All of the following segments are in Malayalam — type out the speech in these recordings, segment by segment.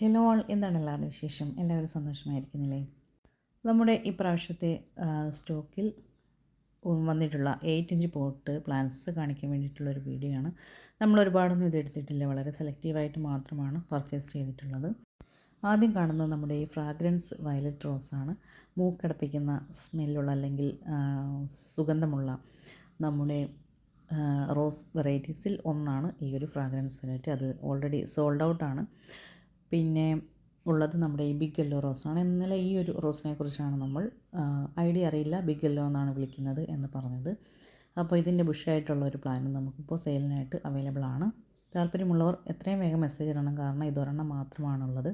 ഹലോ ആൾ എന്താണ് എല്ലാവരുടെ വിശേഷം? എല്ലാവരും സന്തോഷമായിരിക്കുന്നില്ലേ നമ്മുടെ ഈ പ്രാവശ്യത്തെ സ്റ്റോക്കിൽ വന്നിട്ടുള്ള എയ്റ്റ് ഇഞ്ച് പോട്ട് പ്ലാൻസ് കാണിക്കാൻ വേണ്ടിയിട്ടുള്ള ഒരു വീഡിയോ ആണ്. നമ്മൾ ഒരുപാടൊന്നും ഇത് വളരെ സെലക്റ്റീവായിട്ട് മാത്രമാണ് പർച്ചേസ് ചെയ്തിട്ടുള്ളത്. ആദ്യം കാണുന്നത് നമ്മുടെ ഈ ഫ്രാഗ്രൻസ് വയലറ്റ് റോസാണ് മൂക്കടപ്പിക്കുന്ന സ്മെല്ലുള്ള അല്ലെങ്കിൽ സുഗന്ധമുള്ള നമ്മുടെ റോസ് വെറൈറ്റീസിൽ ഒന്നാണ് ഈ ഒരു ഫ്രാഗ്രൻസ് വെറൈറ്റി അത് ഓൾറെഡി സോൾഡ് ഔട്ടാണ് പിന്നെ ഉള്ളത് നമ്മുടെ ഈ ബിഗ് യെല്ലോ റോസാണ് ഇന്നലെ ഈ ഒരു റോസിനെ കുറിച്ചാണ് നമ്മൾ ഐഡിയ അറിയില്ല ബിഗ് യെല്ലോ എന്നാണ് വിളിക്കുന്നത് എന്ന് പറഞ്ഞത്. അപ്പോൾ ഇതിന്റെ ബുഷായിട്ടുള്ള ഒരു പ്ലാനും നമുക്കിപ്പോൾ സെയിലിനായിട്ട് അവൈലബിൾ ആണ്. താല്പര്യമുള്ളവർ എത്രയും വേഗം മെസ്സേജ് ഇടണം. കാരണം ഇതൊരെണ്ണം മാത്രമാണുള്ളത്.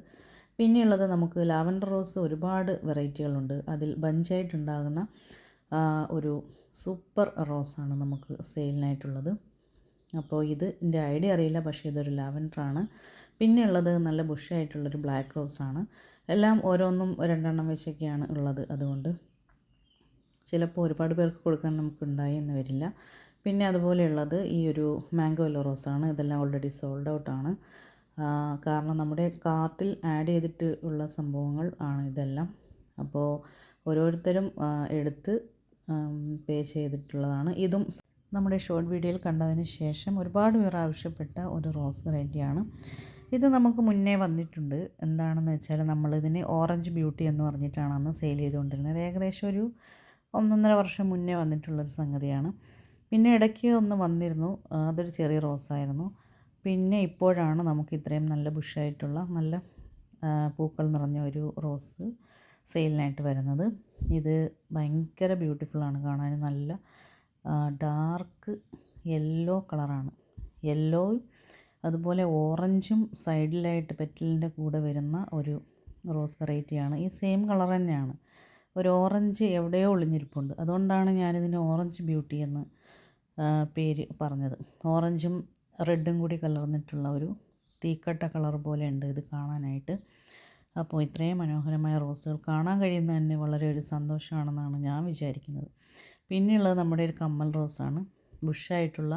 പിന്നെയുള്ളത് നമുക്ക് ലാവൻഡർ റോസ് ഒരുപാട് വെറൈറ്റികളുണ്ട്. അതിൽ ബഞ്ചായിട്ടുണ്ടാകുന്ന ഒരു സൂപ്പർ റോസാണ് നമുക്ക് സെയിലിനായിട്ടുള്ളത് അപ്പോൾ ഇത് എന്റെ ഐഡിയ അറിയില്ല പക്ഷേ ഇതൊരു ലാവൻഡറാണ് പിന്നെയുള്ളത് നല്ല ബുഷായിട്ടുള്ളൊരു ബ്ലാക്ക് റോസാണ്. എല്ലാം ഓരോന്നും രണ്ടെണ്ണം വെച്ചൊക്കെയാണ് ഉള്ളത്. അതുകൊണ്ട് ചിലപ്പോൾ ഒരുപാട് പേർക്ക് കൊടുക്കാൻ നമുക്ക് ഉണ്ടായി എന്ന് വരില്ല. പിന്നെ അതുപോലെയുള്ളത് ഈ ഒരു മാംഗോ യെല്ലോ റോസാണ്. ഇതെല്ലാം ഓൾറെഡി സോൾഡ് ഔട്ടാണ് കാരണം നമ്മുടെ കാർട്ടിൽ ആഡ് ചെയ്തിട്ട് ഉള്ള സംഭവങ്ങൾ ആണ് ഇതെല്ലാം. അപ്പോൾ ഓരോരുത്തരും എടുത്ത് പേ ചെയ്തിട്ടുള്ളതാണ്. ഇതും നമ്മുടെ ഷോർട്ട് വീഡിയോയിൽ കണ്ടതിന് ശേഷം ഒരുപാട് പേർ ആവശ്യപ്പെട്ട ഒരു റോസ് വെറൈറ്റിയാണ് ഇത് നമുക്ക് മുന്നേ വന്നിട്ടുണ്ട്. എന്താണെന്ന് വെച്ചാൽ നമ്മളിതിനെ ഓറഞ്ച് ബ്യൂട്ടി എന്ന് പറഞ്ഞിട്ടാണ് അന്ന് സെയിൽ ചെയ്തുകൊണ്ടിരുന്നത്. ഏകദേശം ഒരു ഒന്നൊന്നര വർഷം മുന്നേ വന്നിട്ടുള്ളൊരു സംഗതിയാണ്. പിന്നെ ഇടയ്ക്ക് ഒന്ന് വന്നിരുന്നു. അതൊരു ചെറിയ റോസായിരുന്നു പിന്നെ ഇപ്പോഴാണ് നമുക്ക് ഇത്രയും നല്ല ബുഷായിട്ടുള്ള നല്ല പൂക്കൾ നിറഞ്ഞ ഒരു റോസ് സെയിലിനായിട്ട് വരുന്നത്. ഇത് ഭയങ്കര ബ്യൂട്ടിഫുള്ളാണ് കാണാൻ നല്ല ഡാർക്ക് യെല്ലോ കളറാണ്. യെല്ലോയും അതുപോലെ ഓറഞ്ചും സൈഡിലായിട്ട് പെറ്റലിന്റെ കൂടെ വരുന്ന ഒരു റോസ് വെറൈറ്റിയാണ്. ഈ സെയിം കളർ തന്നെയാണ്. ഒരു ഓറഞ്ച് എവിടെയോ ഒളിഞ്ഞിരിപ്പുണ്ട്. അതുകൊണ്ടാണ് ഞാനിതിന് ഓറഞ്ച് ബ്യൂട്ടി എന്ന് പേര് പറഞ്ഞത്. ഓറഞ്ചും റെഡും കൂടി കലർന്നിട്ടുള്ള ഒരു തീക്കട്ട കളർ പോലെ ഉണ്ട് ഇത് കാണാനായിട്ട്. അപ്പോൾ ഇത്രയും മനോഹരമായ റോസുകൾ കാണാൻ കഴിയുന്നത് തന്നെ വളരെ ഒരു സന്തോഷമാണെന്നാണ് ഞാൻ വിചാരിക്കുന്നത്. പിന്നെയുള്ളത് നമ്മുടെ ഒരു കമ്മൽ റോസാണ്. ബുഷായിട്ടുള്ള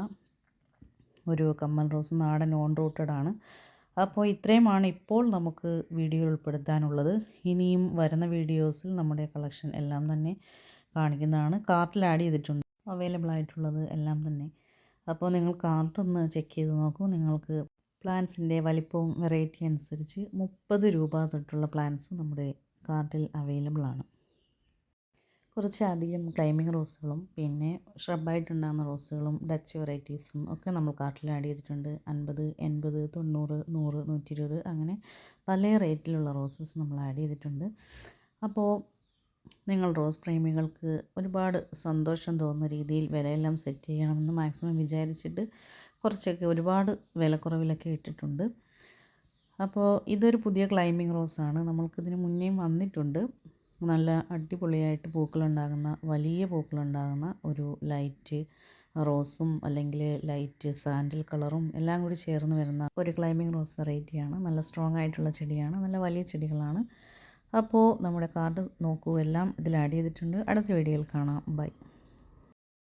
ഒരു കമ്മൽ റോസ് നാടൻ ഓൺ റൂട്ടഡ് ആണ്. അപ്പോൾ ഇത്രയുമാണ് ഇപ്പോൾ നമുക്ക് വീഡിയോ ഉൾപ്പെടുത്താനുള്ളത്. ഇനിയും വരുന്ന വീഡിയോസിൽ നമ്മുടെ കളക്ഷൻ എല്ലാം തന്നെ കാണിക്കുന്നതാണ്. കാർട്ടിൽ ആഡ് ചെയ്തിട്ടുണ്ട്. അവൈലബിൾ ആയിട്ടുള്ളത് എല്ലാം തന്നെ. അപ്പോൾ നിങ്ങൾ കാർട്ടൊന്ന് ചെക്ക് ചെയ്ത് നോക്കൂ. നിങ്ങൾക്ക് പ്ലാൻസിന്റെ വലിപ്പവും വെറൈറ്റി അനുസരിച്ച് മുപ്പത് രൂപ തൊട്ടുള്ള പ്ലാൻസ് നമ്മുടെ കാർട്ടിൽ അവൈലബിൾ ആണ്. കുറച്ചധികം ക്ലൈമ്പിംഗ് റോസുകളും പിന്നെ ഷ്രബായിട്ടുണ്ടാകുന്ന റോസുകളും ഡച്ച് വെറൈറ്റീസും ഒക്കെ നമ്മൾ കാർട്ടിൽ ആഡ് ചെയ്തിട്ടുണ്ട്. അൻപത് എൺപത് തൊണ്ണൂറ് നൂറ് നൂറ്റി ഇരുപത് അങ്ങനെ പല റേറ്റിലുള്ള റോസസ് നമ്മൾ ആഡ് ചെയ്തിട്ടുണ്ട്. അപ്പോൾ നിങ്ങൾ റോസ് പ്രേമികൾക്ക് ഒരുപാട് സന്തോഷം തോന്നുന്ന രീതിയിൽ വിലയെല്ലാം സെറ്റ് ചെയ്യണമെന്ന് മാക്സിമം വിചാരിച്ചിട്ട് കുറച്ചൊക്കെ ഒരുപാട് വിലക്കുറവിലൊക്കെ ഇട്ടിട്ടുണ്ട്. അപ്പോൾ ഇതൊരു പുതിയ ക്ലൈമ്പിംഗ് റോസാണ് നമ്മൾക്കിതിന് മുന്നേയും വന്നിട്ടുണ്ട്. നല്ല അടിപൊളിയായിട്ട് പൂക്കളുണ്ടാകുന്ന വലിയ പൂക്കളുണ്ടാകുന്ന ഒരു ലൈറ്റ് റോസും അല്ലെങ്കിൽ ലൈറ്റ് സാൻഡിൽ കളറും എല്ലാം കൂടി ചേർന്ന് വരുന്ന ഒരു ക്ലൈമ്പിംഗ് റോസ് വെറൈറ്റിയാണ്. നല്ല സ്ട്രോങ് ആയിട്ടുള്ള ചെടിയാണ്. നല്ല വലിയ ചെടികളാണ്. അപ്പോൾ നമ്മുടെ കാർഡ് നോക്കൂ. എല്ലാം ഇതിൽ ആഡ് ചെയ്തിട്ടുണ്ട്. അടുത്ത വീഡിയോയിൽ കാണാം. ബൈ.